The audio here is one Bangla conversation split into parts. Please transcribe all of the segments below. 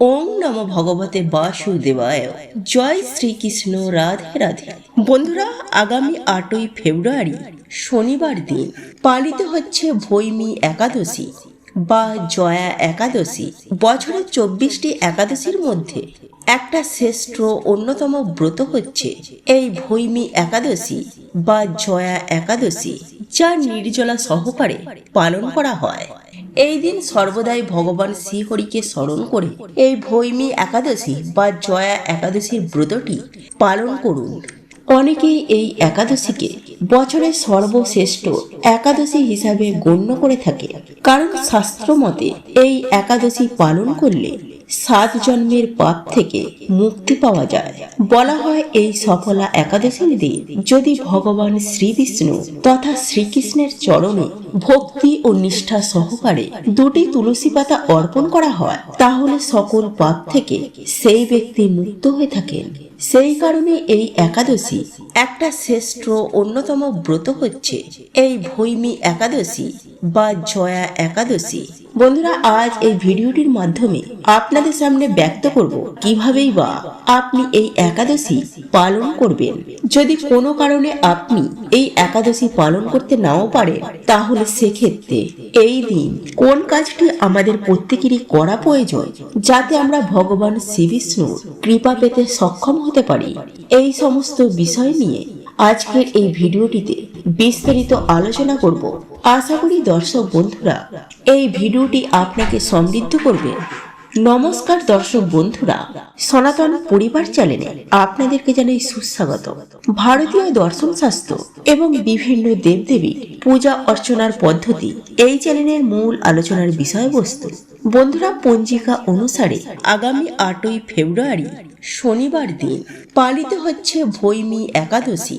ওম নম ভগবতে বাসুদেবায়। জয় শ্রীকৃষ্ণ, রাধে রাধে। বন্ধুরা, আগামী আটই ফেব্রুয়ারি শনিবার দিন পালিত হচ্ছে ভৈমী একাদশী বা জয়া একাদশী। বছরের চব্বিশটি একাদশীর মধ্যে একটা শ্রেষ্ঠ অন্যতম ব্রত হচ্ছে এই ভৈমী একাদশী বা জয়া একাদশী, যা নির্জলা সহকারে পালন করা হয়। এই দিন সর্বদাই ভগবান শ্রীহরিকে স্মরণ করে এই ভৈমী একাদশী বা জয়া একাদশীর ব্রতটি পালন করুন। অনেকেই এই একাদশীকে বছরের সর্বশ্রেষ্ঠ একাদশী হিসাবে গণ্য করে থাকে। কারণ শাস্ত্র মতে এই একাদশী পালন করলে সাত জন্মের পাপ থেকে মুক্তি পাওয়া যায়। বলা হয় এই সফলা একাদশীর দিন যদি ভগবান শ্রী বিষ্ণু তথা শ্রীকৃষ্ণের চরণে ভক্তি ও নিষ্ঠা সহকারে দুটি তুলসী পাতা অর্পণ করা হয়, তাহলে সকল পাপ থেকে সেই ব্যক্তি মুক্ত হয়ে থাকেন। সেই কারণে এই একাদশী একটা শ্রেষ্ঠ অন্যতম ব্রত হচ্ছে। এই ভৈমী একাদশী বা জয়া একাদশী বন্ধুরা, আজ এই ভিডিওটির মাধ্যমে আপনাদের সামনে ব্যক্ত করব কিভাবেই বা আপনি এই একাদশী পালন করবেন। যদি কোনো কারণে আপনি এই একাদশী পালন করতে নাও পারেন, তাহলে সেক্ষেত্রে এই দিন কোন কাজটি আমাদের প্রত্যেকেরই করা প্রয়োজন, যাতে আমরা ভগবান শ্রী বিষ্ণুর কৃপা পেতে সক্ষম হতে পারি। এই সমস্ত বিষয় নিয়ে আজকের এই ভিডিওটিতে বিস্তারিত আলোচনা করব। আশা করি দর্শক বন্ধুরা, এই ভিডিওটি আপনাকে সমৃদ্ধ করবে। নমস্কার দর্শক বন্ধুরা, সনাতন পরিবার চ্যানেলে আপনাদেরকে জানাই সুস্বাগত। ভারতীয় দর্শন শাস্ত্র এবং বিভিন্ন দেবদেবীর পূজা অর্চনার পদ্ধতি এই চ্যানেলের মূল আলোচনার বিষয়বস্তু। বন্ধুরা, পঞ্জিকা অনুসারে আগামী আটই ফেব্রুয়ারি শনিবার দিন পালিত হচ্ছে ভৈমী একাদশী।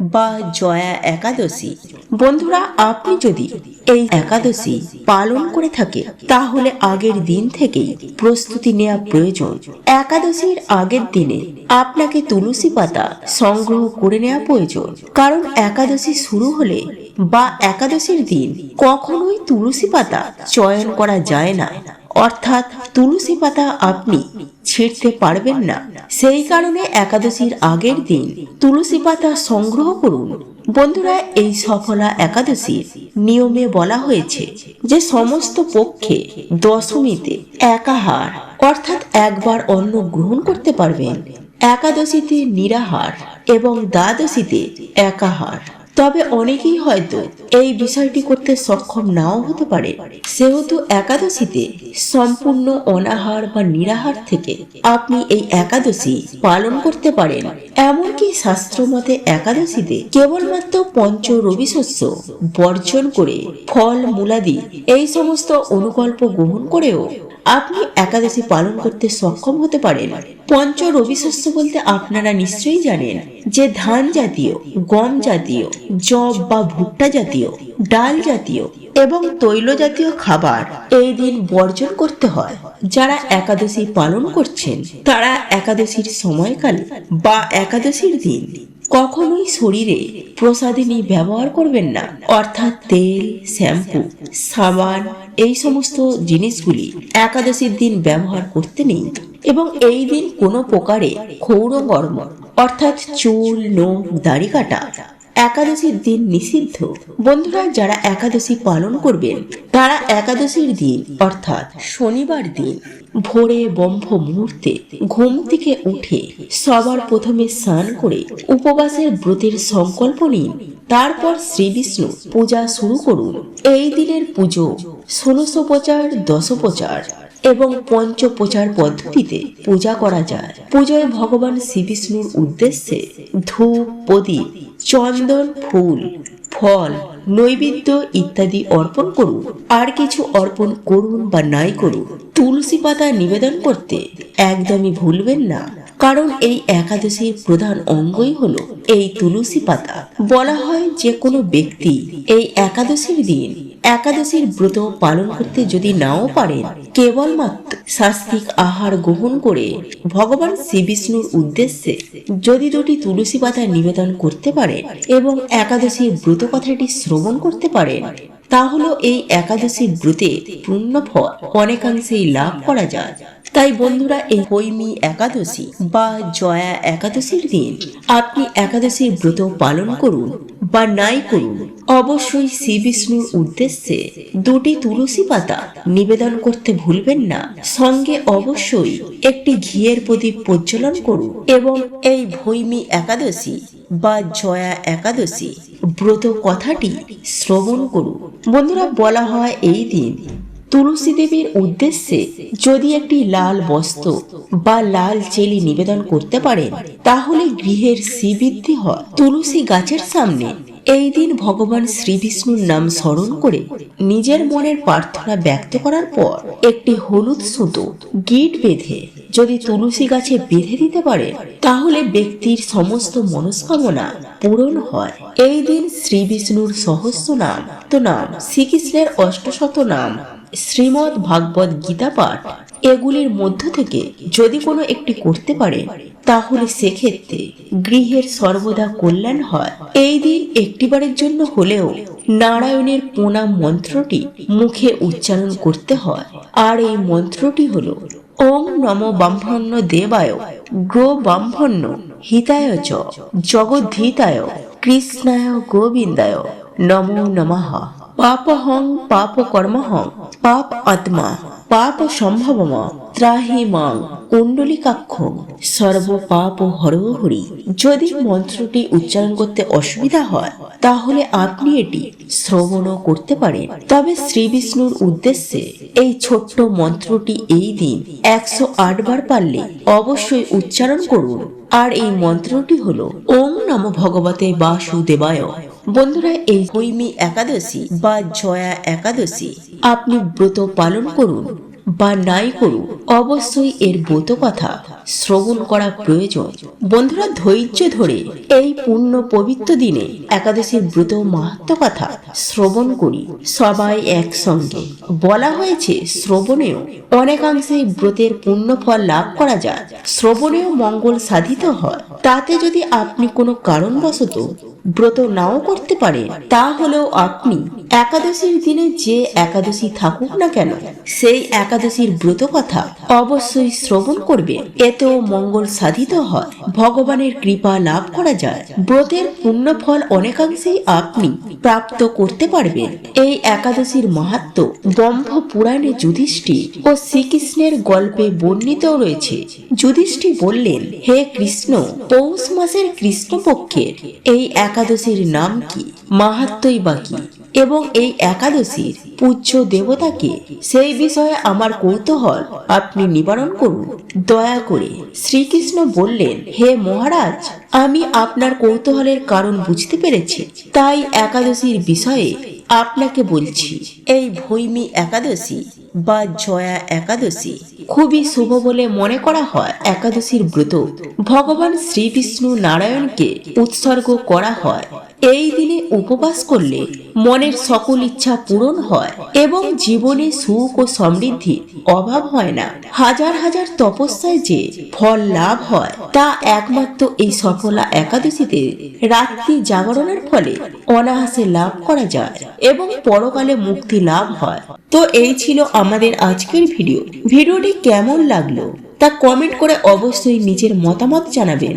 বা জয়া একাদশী। বন্ধুরা, আপনি যদি এই একাদশী পালন করে থাকে, তাহলে আগের দিন থেকেই প্রস্তুতি নেওয়া প্রয়োজন। একাদশীর আগের দিনে আপনাকে তুলসী পাতা সংগ্রহ করে নেওয়া প্রয়োজন। কারণ একাদশী শুরু হলে বা একাদশীর দিন কখনোই তুলসী পাতা চয়ন করা যায় না। অর্থাৎ তুলসী পাতা আপনি ছিঁড়তে পারবেন না। সেই কারণে একাদশীর আগের দিন তুলসী পাতা সংগ্রহ করুন। বন্ধুরা, এই সফলা একাদশীর নিয়মে বলা হয়েছে যে সমস্ত পক্ষে দশমীতে একাহার, অর্থাৎ একবার অন্ন গ্রহণ করতে পারবেন। একাদশীতে নিরাহার এবং দ্বাদশীতে একাহার। তবে অনেকেই হয়তো এই বিষয়টি করতে সক্ষম নাও হতে পারে। সেহেতু একাদশীতে সম্পূর্ণ অনাহার বা নিরাহার থেকে আপনি এই একাদশী পালন করতে পারেন। এমনকি শাস্ত্র মতে একাদশীতে কেবলমাত্র পঞ্চ রবি শস্য বর্জন করে ফল মূলাদি এই সমস্ত অনুকল্প গ্রহণ করেও আপনি একাদশী পালন করতে সক্ষম হতে পারেন। পঞ্চ রবি শস্য বলতে আপনারা নিশ্চয়ই জানেন যে ধান জাতীয়, গম জাতীয় জব বা ভুট্টা জাতীয়, ডাল জাতীয় এবং তৈল জাতীয় খাবার এই দিন বর্জন করতে হয়। যারা একাদশী পালন করছেন, তারা একাদশীর সময়কালে বা একাদশীর দিন কখনোই শরীরে প্রসাদিনী ব্যবহার করবেন না। অর্থাৎ তেল, শ্যাম্পু, সাবান, এই সমস্ত জিনিসগুলি একাদশীর দিন ব্যবহার করতে নেই। এবং এই দিন কোনো প্রকারে ক্ষৌরকর্ম অর্থাৎ চুল, নখ, দাড়ি কাটা একাদশীর দিন নিষিদ্ধ। বন্ধুরা, যারা একাদশী পালন করবেন, তারা একাদশীর দিন, অর্থাৎ শনিবার দিন, ভোরে বম্ভ মুহূর্তে ঘুম থেকে উঠে সবার প্রথমে স্নান করে উপবাসের ব্রতের সংকল্প নিন, তারপর শ্রী বিষ্ণু পূজা শুরু করুন। এই দিনের পুজো ষোলশো প্রচার পঞ্চ প্রচার এবং পদ্ধতিতে পূজা করা যায়। পূজায় ভগবান শ্রীবিষ্ণুর উদ্দেশ্যে ধূপ, প্রদীপ, চন্দন, ফুল, ফল নৈবেদ্য ইত্যাদি অর্পণ করুন। আর কিছু অর্পণ করুন বা নাই করুন। তুলসী পাতা নিবেদন করতে একদমই ভুলবেন না। কারণ এই একাদশীর প্রধান অঙ্গই হলো এই তুলসী পাতা। বলা হয় যে কোনো ব্যক্তি এই একাদশীর দিন একাদশীর ব্রত পালন করতে যদি নাও পারেন, কেবলমাত্র শাস্তিক আহার গ্রহণ করে ভগবান শ্রী বিষ্ণুর উদ্দেশ্যে যদি দুটি তুলসী পাতা নিবেদন করতে পারেন এবং একাদশীর ব্রত কথাটি শ্রবণ করতে পারেন, তাহলে এই একাদশীর ব্রতে পূর্ণ ফল অনেকাংশেই লাভ করা যায়। তাই বন্ধুরা, এই হৈমি একাদশী বা জয়া একাদশীর দিন আপনি একাদশীর ব্রত পালন করুন বা নাই করুন, অবশ্যই শ্রী বিষ্ণুর উদ্দেশ্যে দুটি তুলসী পাতা নিবেদন করতে ভুলবেন না। সঙ্গে অবশ্যই একটি ঘিয়ের প্রদীপ প্রজ্বলন করুন এবং এই ভৈমী একাদশী বা জয়া একাদশী। ব্রত কথাটি শ্রবণ করুন। বন্ধুরা, বলা হয় এই দিন তুলসী দেবীর উদ্দেশ্যে যদি একটি লাল বস্ত্র বা লাল চেলি নিবেদন করতে পারেন, তাহলে গৃহের শ্রীবৃদ্ধি হয়। তুলসী গাছের সামনে এই দিন ভগবান শ্রী বিষ্ণুর নাম স্মরণ করে নিজের মনের প্রার্থনা ব্যক্ত করার পর একটি হলুদ সুতো, গিট বেঁধে যদি তুলসী গাছে বেঁধে দিতে পারে, তাহলে ব্যক্তির সমস্ত মনস্কামনা পূরণ হয়। এই দিন শ্রী বিষ্ণুর সহস্র নাম, তো নাম শ্রীকৃষ্ণের অষ্টশত নাম শ্রীমদ ভাগবত গীতা পাঠ এগুলির মধ্য থেকে যদি কোনো একটি করতে পারে, তাহলে সেক্ষেত্রে গৃহের সর্বদা কল্যাণ হয়। এই দিন একটিবারের জন্য হলেও নারায়ণের প্রণাম মন্ত্রটি মুখে উচ্চারণ করতে হয়। আর এই মন্ত্রটি হলো, ওম নম ব্রাহ্মণ্য দেবায় গ্রো ব্রাহ্মণ্য হিতায় চ, জগদ্ধিতায়, কৃষ্ণায় গোবিন্দায় নমো নমঃ। পাপহং পাপ কর্মহং পাপ আত্মা। পাপ সম্ভবম ত্রাহি মাং কুণ্ডলিকাক্ষ সর্ব পাপ হরি যদি মন্ত্রটি উচ্চারণ করতে অসুবিধা হয়, তাহলে আপনি এটি শ্রবণও করতে পারেন। তবে শ্রী বিষ্ণুর উদ্দেশ্যে এই ছোট্ট মন্ত্রটি এই দিন একশো আট বার পারলে অবশ্যই উচ্চারণ করুন। আর এই মন্ত্রটি হলো ওম নম ভগবতে বাসুদেবায়। বন্ধুরা, এই হৈমি একাদশী বা জয়া একাদশী আপনি ব্রত পালন করুন বা নাই করুন। অবশ্যই এর ব্রত কথা শ্রবণ করা প্রয়োজন। বন্ধুরা, ধৈর্য ধরে এই পূর্ণ পবিত্র দিনে একাদশীর ব্রত মাহাত্ম কথা শ্রবণ করি, সবাই একসঙ্গে। বলা হয়েছে, শ্রবণেও অনেকাংশেই ব্রতের পূর্ণ ফল লাভ করা যায়। শ্রবণেও মঙ্গল সাধিত হয়। তাতে যদি আপনি কোনো কারণবশত ব্রত নাও করতে পারেন, তাহলেও আপনি একাদশীর দিনে যে একাদশী থাকুক না কেন, সেই একাদশীর ব্রত কথা অবশ্যই শ্রবণ করবে, এতেও মঙ্গল সাধিত হয়। ভগবানের কৃপা লাভ করা যায়। ব্রতের পুণ্য ফল অনেকাংশেই আপনি প্রাপ্ত করতে পারবেন। এই একাদশীর মাহাত্ম ব্রহ্ম পুরাণে যুধিষ্ঠি ও শ্রীকৃষ্ণের গল্পে বর্ণিত রয়েছে। যুধিষ্ঠি বললেন, হে কৃষ্ণ, পৌষ মাসের কৃষ্ণপক্ষের এই একাদশীর নাম কি? মাহাত্মই বা কি? এবং এই একাদশীর পূজ্য দেবতাকে সেই বিষয়ে আমার কৌতূহল আপনি নিবারণ করুন। দয়া করে শ্রীকৃষ্ণ বললেন, হে মহারাজ, আমি আপনার কৌতূহলের কারণ বুঝতে পেরেছি। তাই একাদশীর বিষয়ে আপনাকে বলছি, এই ভৈমী একাদশী বা জয়া একাদশী খুবই শুভ বলে মনে করা হয়। একাদশীর ব্রত ভগবান শ্রী বিষ্ণু নারায়ণকে উৎসর্গ করা হয়। এই দিনে উপবাস করলে মনের সকল ইচ্ছা পূরণ হয় এবং জীবনে সুখ ও সমৃদ্ধির অভাব হয় না। হাজার হাজার তপস্যায় যে ফল লাভ হয়, তা একমাত্র এই সফলা একাদশীতে রাত্রি জাগরণের ফলে অনায়াসে লাভ করা যায় এবং পরকালে মুক্তি লাভ হয়। তো এই ছিল আমাদের আজকের ভিডিও। ভিডিওটি কেমন লাগল তা কমেন্ট করে অবশ্যই নিজের মতামত জানাবেন।